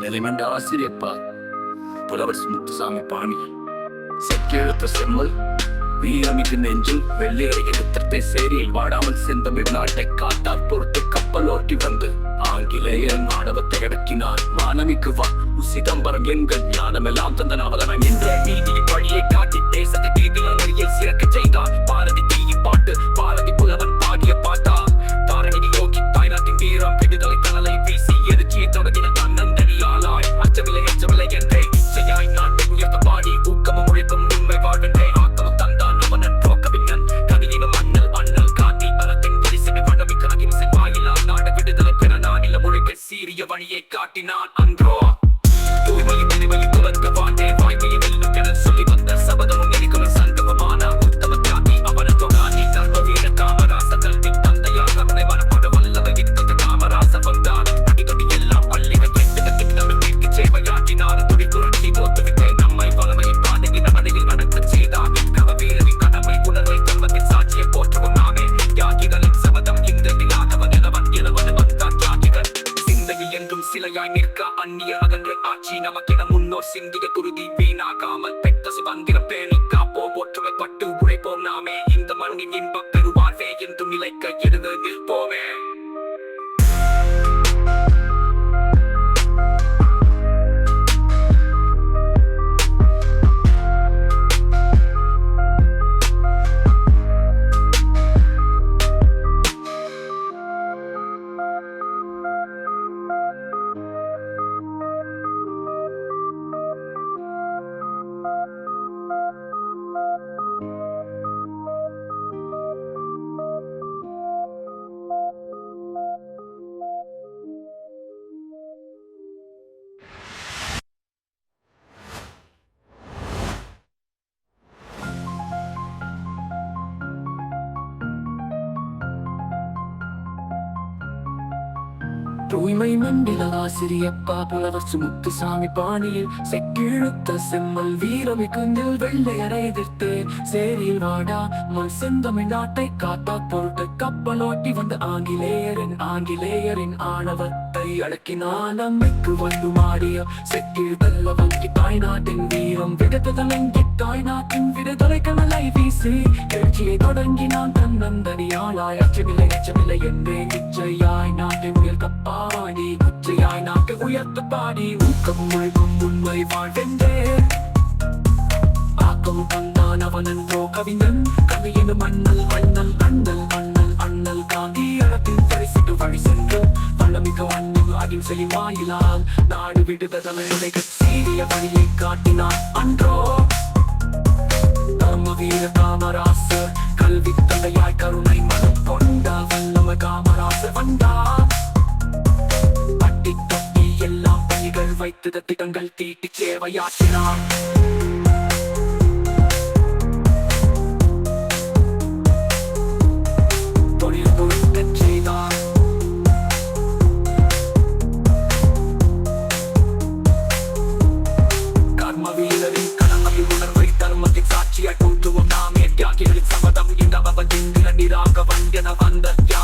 நிலைமண்ட ஆசிரியப்பா புலவர் முத்துசாமி பாணி. செக்கெழுத்த செம்மல் வீரமிகு நெஞ்சில் வெள்ளையரை எழுத்தத்தை சேரியில் வாடாமல் செந்தமிழ் வெளிநாட்டை காத்தார் பொறுத்து கப்பல் ஓட்டி வந்து ஆங்கிலேயர் மாணவத்தை அடக்கினார். வானமிக்கு வா சிதம்பரம் எங்கள் ஞானமெல்லாம் தந்த நவலனம் என்ற நீதியை வழியை காட்டி தேசத்தை தீதியை வழியை காட்டினான் அன்றோ. தூய்மையும் நிலையாய் நிற்க அந்நிய அகன்று ஆட்சி நமக்கென முன்னோர் சிந்திய குருதி வீணாகாமல் பெற்ற சுதந்திரம் பேணி காப்போம் ஒற்றுமை பட்டு உழைப்போம் நாமே. இந்த மண்ணின் இன்ப பெருவாழ்வே என்றும் நிலைக்க எழுந்து நிற்போமே. தூய்மை மண்டில ஆசிரியப்பா புலவர் முத்துசாமி பாணியில் செக்கிழுத்த செம்மல் வீரமிகுந்தில் வெள்ளையரை எதிர்த்து சேரியில் வாடா மண் செந்தமிழ் நாட்டை காத்தா பொருட்டு கப்பலோட்டி வந்த ஆங்கிலேயரின் ஆங்கிலேயரின் ஆணவர். ஆணவத்தை அடக்கினான் அம்மைக்கு வந்து மாடிய செக்கில் வெல்ல வங்கி தாய்நாட்டின் வீரம். விடுத்து தலைங்கி தாய்நாட்டின் விடுதலை கனலை வீசி. எழுச்சியை தொடங்கி நான் தன்னந்தனியாளாய் அச்சமில்லை அச்சமில்லை என்றே இச்சையாய் நாட்டை உயர்த்த பாடி குச்சையாய் நாட்டை உயர்த்த பாடி. ஊக்கம் உழைப்பும் உண்மை வாழ்வென்றே. ஆக்கம் தந்தான் அவனன்றோ கவிஞன். கவியின் மண்ணல் மண்ணல் அண்ணல் மண்ணல் அண்ணல் காந்தி அறத்தின் பரிசிட்டு வழி சென்று வல்லமிக அன்பு அகிம்சை வாயிலால் நாடு விடுத விடுதலை சீரிய வழியை காட்டினார் அன்றோ. தர்ம வீர காமராசர் கல்வி தந்தையாய் கருணை மனம் கொண்ட வல்லம காமராசர் வந்தார் பட்டி தொட்டி எல்லாம் பணிகள் வைத்து திட்டங்கள் தீட்டி சேவையாற்றினார். gonna understand